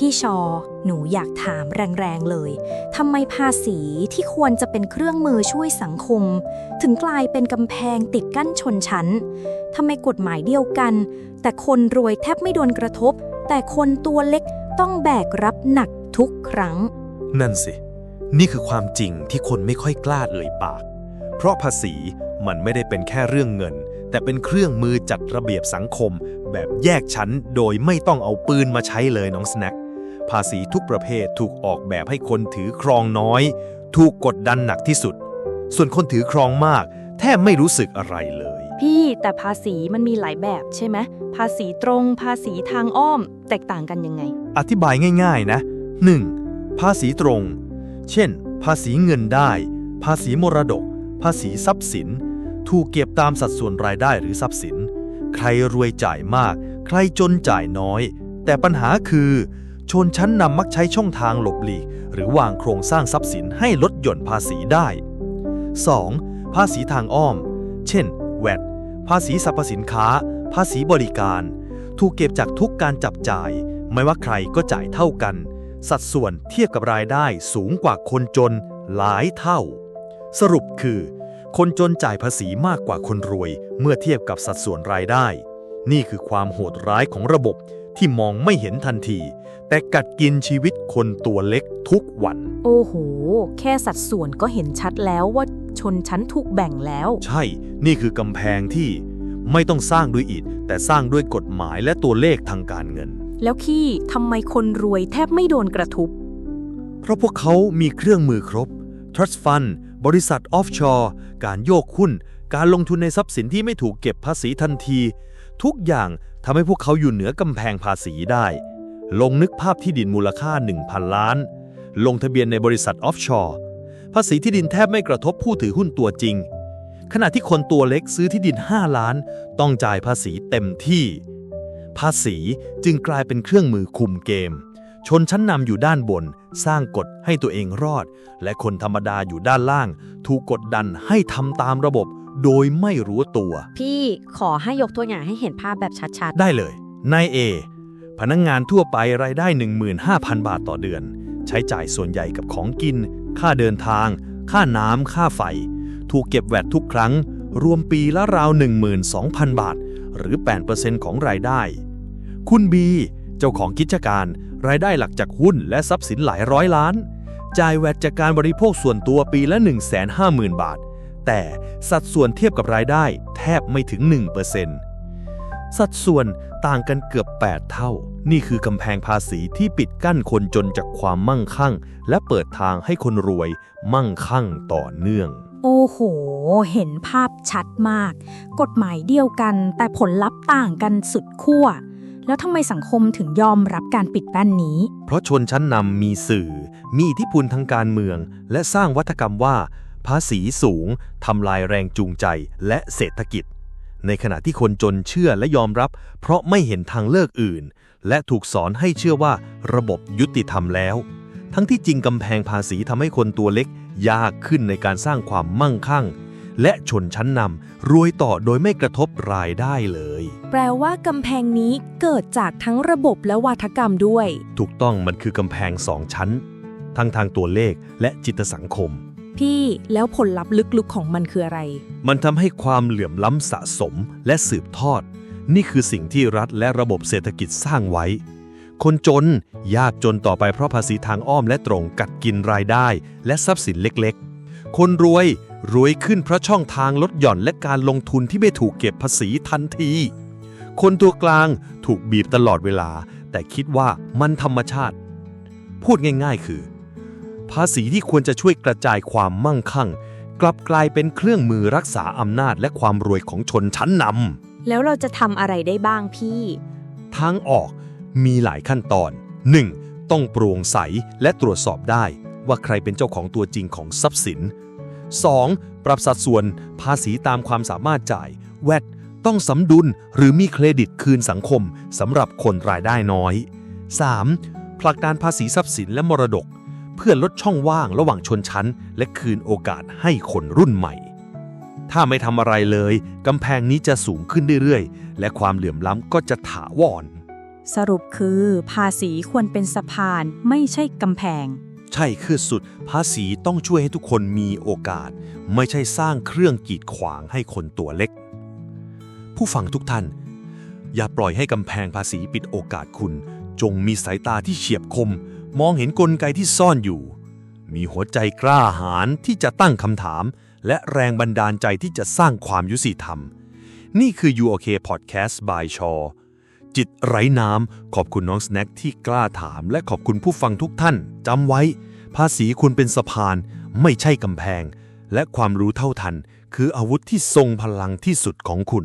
พี่ชอ หนูอยากถามแรงๆเลยทำไมภาษีที่ควรจะเป็นเครื่องมือช่วยสังคม ถึงกลายเป็นกำแพงติดกั้นชนชั้นทำไมกฎหมายเดียวกัน แต่คนรวยแทบไม่โดนกระทบ แต่คนตัวเล็กต้องแบกรับหนักทุกครั้ง นั่นสิ นี่คือความจริงที่คนไม่ค่อยกล้าเอ่ยปาก เพราะภาษีมันไม่ได้เป็นแค่เรื่องเงิน แต่เป็นเครื่องมือจัดระเบียบสังคม แบบแยกชั้นโดยไม่ต้องเอาปืนมาใช้เลยน้องสแน็ค ภาษีทุกประเภทถูกออกแบบให้คนถือครองน้อย ถูกกดดันหนักที่สุด ส่วนคนถือครองมาก แทบไม่รู้สึกอะไรเลย พี่แต่ภาษีมันมีหลายแบบใช่ไหมภาษีตรง ภาษีทางอ้อม แตกต่างกันยังไง อธิบายง่าย ๆนะ 1. ภาษีตรง เช่น ภาษีเงินได้ ภาษีมรดก ภาษีทรัพย์สิน ถูกเก็บตามสัดส่วนรายได้หรือทรัพย์สิน ใครรวยจ่ายมาก ใครจนจ่ายน้อย แต่ปัญหาคือ ชนชั้นนำมักใช้ช่องทางหลบหลีก หรือวางโครงสร้างทรัพย์สินให้ลดหย่อนภาษีได้ 2. ภาษีทางอ้อม เช่น แวดภาษีสรรพสินค้า ภาษีบริการ ถูกเก็บจากทุกการจับจ่าย ไม่ว่าใครก็จ่ายเท่ากัน สัดส่วนเทียบกับรายได้สูงกว่าคนจนหลายเท่า สรุปคือ คนจนจ่ายภาษีมากกว่าคนรวย เมื่อเทียบกับสัดส่วนรายได้ นี่คือความโหดร้ายของระบบ ที่มองไม่เห็นทันที แต่กัดกินชีวิตคนตัวเล็กทุกวัน โอ้โห แค่สัดส่วนก็เห็นชัดแล้วว่าชนชั้นถูกแบ่งแล้ว ใช่ นี่คือกำแพงที่ไม่ต้องสร้างด้วยอิฐแต่สร้างด้วยกฎหมายและตัวเลขทางการเงิน แล้วขี้ทำไมคนรวยแทบไม่โดนกระทบ เพราะพวกเขามีเครื่องมือครบ trust fund บริษัท offshore การโยกหุ้น การลงทุนในทรัพย์สินที่ไม่ถูกเก็บภาษีทันที ทุกอย่างทำให้พวกเขาอยู่เหนือกำแพงภาษีได้ ลงนึกภาพที่ดินมูลค่า 1,000 ล้าน ลงทะเบียนในบริษัท offshore ภาษีที่ดินแทบไม่กระทบผู้ถือหุ้นตัวจริง ขณะที่คนตัวเล็กซื้อที่ดิน 5 ล้าน ต้องจ่ายภาษีเต็มที่ ภาษีจึงกลายเป็นเครื่องมือคุมเกม ชนชั้นนำอยู่ด้านบน สร้างกฎให้ตัวเองรอด และคนธรรมดาอยู่ด้านล่าง ถูกกดดันให้ทำตามระบบ โดยไม่รู้ตัว พี่ขอให้ยกตัวอย่างให้เห็นภาพแบบชัด ได้เลย นายเอพนักงงานทั่วไปรายได้ 15,000 บาทต่อเดือน ใช้จ่ายส่วนใหญ่กับของกิน ค่าเดินทาง ค่าน้ำค่าไฟ ถูกเก็บแวดทุกครั้ง รวมปีละราว 12,000 บาท หรือ 8%ของรายได้ คุณบีเจ้าของกิจการ รายได้หลักจากหุ้นและทรัพย์สินหลายร้อยล้าน จ่ายแวดจากการบริโภคส่วนตัวปีละ 150,000 บาท แต่สัดส่วนเทียบกับรายได้แทบไม่ถึง 1%สัดส่วนต่างกันเกือบ 8 เท่า นี่คือกำแพงภาษีที่ปิดกั้นคนจนจากความมั่งคั่ง และเปิดทางให้คนรวยมั่งคั่งต่อเนื่อง โอ้โห เห็นภาพชัดมาก กฎหมายเดียวกันแต่ผลลัพธ์ต่างกันสุดขั้วแล้วทำไมสังคมถึงยอมรับการปิดกั้นนี้ เพราะชนชั้นนำมีสื่อ มีอิทธิพลทางการเมือง และสร้างวัฒกรรมว่า ภาษีสูงทำลายแรงจูงใจและเศรษฐกิจ ในขณะที่คนจนเชื่อและยอมรับ เพราะไม่เห็นทางเลือกอื่น และถูกสอนให้เชื่อว่าระบบยุติธรรมแล้ว ทั้งที่จริงกำแพงภาษีทำให้คนตัวเล็กยากขึ้นในการสร้างความมั่งคั่ง และชนชั้นนำรวยต่อโดยไม่กระทบรายได้เลย แปลว่ากำแพงนี้เกิดจากทั้งระบบและวัฒกรรมด้วย ถูกต้องมันคือกำแพงสองชั้น ทั้งทางตัวเลขและจิตสังคม พี่แล้วผลลัพธ์ลึกๆของมันคืออะไร มันทำให้ความเหลื่อมล้ำสะสมและสืบทอด นี่คือสิ่งที่รัฐและระบบเศรษฐกิจสร้างไว้ คนจนยากจนต่อไปเพราะภาษีทางอ้อมและตรงกัดกินรายได้ และทรัพย์สินเล็กๆ คนรวยรวยขึ้นเพราะช่องทางลดหย่อนและการลงทุนที่ไม่ถูกเก็บภาษีทันที คนตัวกลางถูกบีบตลอดเวลา แต่คิดว่ามันธรรมชาติ พูดง่าย ๆ คือ ภาษีที่ควรจะช่วยกระจายความมั่งคั่ง กลับกลายเป็นเครื่องมือรักษาอำนาจและความรวยของชนชั้นนำแล้วเราจะทำอะไรได้บ้างพี่ ทางออกมีหลายขั้นตอน 1. ต้องโปร่งใสและตรวจสอบได้ว่าใครเป็นเจ้าของตัวจริงของทรัพย์สิน 2. ปรับสัดส่วนภาษีตามความสามารถจ่าย แวดต้องสมดุลหรือมีเครดิตคืนสังคมสำหรับคนรายได้น้อย 3. ผลักดันภาษีทรัพย์สินและมรดก เพื่อลดช่องว่างระหว่างชนชั้น และคืนโอกาสให้คนรุ่นใหม่ ถ้าไม่ทำอะไรเลยกำแพงนี้จะสูงขึ้นเรื่อยๆ และความเหลื่อมล้ำก็จะถาวร สรุปคือ ภาษีควรเป็นสะพานไม่ใช่กำแพง ใช่คือสุด ภาษีต้องช่วยให้ทุกคนมีโอกาส ไม่ใช่สร้างเครื่องกีดขวางให้คนตัวเล็ก ผู้ฟังทุกท่าน อย่าปล่อยให้กำแพงภาษีปิดโอกาสคุณ จงมีสายตาที่เฉียบคม มองเห็นกลไกที่ซ่อนอยู่ มีหัวใจกล้าหาญที่จะตั้งคำถาม และแรงบันดาลใจที่จะสร้างความยุติธรรม นี่คือ u OK Podcast by ชอจิตไร้น้ำ ขอบคุณน้องสแน็คที่กล้าถาม และขอบคุณผู้ฟังทุกท่านจำไว้ ภาษีคุณเป็นสะพาน ไม่ใช่กำแพง และความรู้เท่าทัน คืออาวุธที่ทรงพลังที่สุดของคุณ